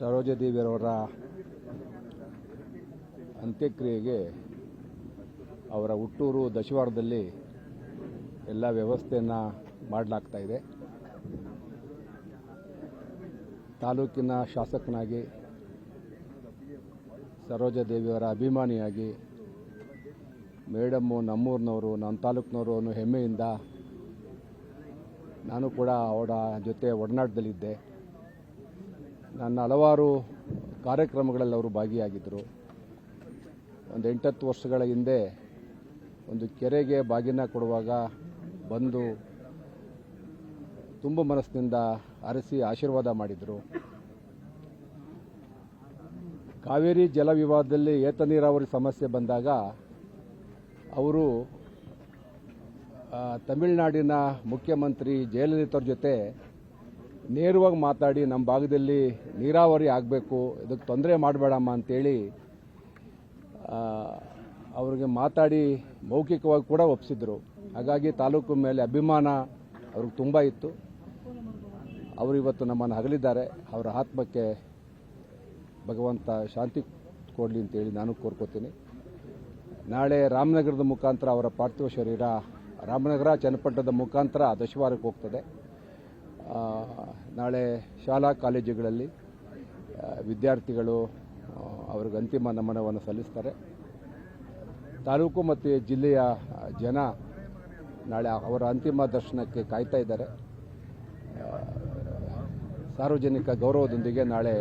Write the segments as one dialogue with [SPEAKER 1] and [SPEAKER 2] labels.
[SPEAKER 1] ಸರೋಜದೇವಿಯರವರ ಅಂತ್ಯಕ್ರಿಯೆಗೆ ಅವರ ಹುಟ್ಟೂರು ದಶವಾರದಲ್ಲಿ ಎಲ್ಲ ವ್ಯವಸ್ಥೆಯನ್ನು ಮಾಡಲಾಗ್ತಾ ಇದೆ. ತಾಲೂಕಿನ ಶಾಸಕನಾಗಿ ಸರೋಜದೇವಿಯವರ ಅಭಿಮಾನಿಯಾಗಿ ಮೇಡಮ್ಮು ನಮ್ಮೂರಿನವರು, ನಮ್ಮ ತಾಲೂಕಿನವರು ಅನ್ನೋ ಹೆಮ್ಮೆಯಿಂದ ನಾನು ಕೂಡ ಅವರ ಜೊತೆ ಒಡನಾಟದಲ್ಲಿದ್ದೆ. ನನ್ನ ಹಲವಾರು ಕಾರ್ಯಕ್ರಮಗಳಲ್ಲಿ ಅವರು ಭಾಗಿಯಾಗಿದ್ದರು. ಒಂದು ಎಂಟತ್ತು ವರ್ಷಗಳ ಹಿಂದೆ ಒಂದು ಕೆರೆಗೆ ಬಾಗಿನ ಕೊಡುವಾಗ ಬಂದು ತುಂಬ ಮನಸ್ಸಿನಿಂದ ಅರಸಿ ಆಶೀರ್ವಾದ ಮಾಡಿದರು. ಕಾವೇರಿ ಜಲ ವಿವಾದದಲ್ಲಿ ಏತ ನೀರಾವರಿ ಸಮಸ್ಯೆ ಬಂದಾಗ ಅವರು ತಮಿಳುನಾಡಿನ ಮುಖ್ಯಮಂತ್ರಿ ಜಯಲಲಿತವ್ರ ಜೊತೆ ನೇರವಾಗಿ ಮಾತಾಡಿ ನಮ್ಮ ಭಾಗದಲ್ಲಿ ನೀರಾವರಿ ಆಗಬೇಕು, ಇದಕ್ಕೆ ತೊಂದರೆ ಮಾಡಬೇಡಮ್ಮ ಅಂತೇಳಿ ಅವ್ರಿಗೆ ಮಾತಾಡಿ ಮೌಖಿಕವಾಗಿ ಕೂಡ ಒಪ್ಪಿಸಿದ್ರು ಹಾಗಾಗಿ ತಾಲೂಕು ಮೇಲೆ ಅಭಿಮಾನ ಅವ್ರಿಗೆ ತುಂಬ ಇತ್ತು. ಅವರು ಇವತ್ತು ನಮ್ಮನ್ನು ಹಗಲಿದ್ದಾರೆ. ಅವರ ಆತ್ಮಕ್ಕೆ ಭಗವಂತ ಶಾಂತಿ ಕೊಡಲಿ ಅಂತೇಳಿ ನಾನು ಕೋರ್ಕೋತೀನಿ. ನಾಳೆ ರಾಮನಗರದ ಮುಖಾಂತರ ಅವರ ಪಾರ್ಥಿವ ಶರೀರ ರಾಮನಗರ, ಚನ್ನಪಟ್ಟಣದ ಮುಖಾಂತರ ದಶವಾರಕ್ಕೆ ಹೋಗ್ತದೆ. ಶಾಲಾ ಕಾಲೇಜುಗಳಲ್ಲಿ ವಿದ್ಯಾರ್ಥಿಗಳು ಅವ್ರಿಗೆ ಅಂತಿಮ ನಮನವನ್ನು ಸಲ್ಲಿಸ್ತಾರೆ. ತಾಲೂಕು ಮತ್ತು ಜಿಲ್ಲೆಯ ಜನ ನಾಳೆ ಅವರ ಅಂತಿಮ ದರ್ಶನಕ್ಕೆ ಕಾಯ್ತಾ ಇದ್ದಾರೆ. ಸಾರ್ವಜನಿಕ ಗೌರವದೊಂದಿಗೆ ನಾಳೆ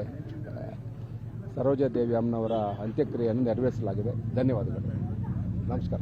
[SPEAKER 1] ಸರೋಜ ದೇವಿ ಅಮ್ಮನವರ ಅಂತ್ಯಕ್ರಿಯೆಯನ್ನು ನೆರವೇರಿಸಲಾಗಿದೆ. ಧನ್ಯವಾದಗಳು. ನಮಸ್ಕಾರ.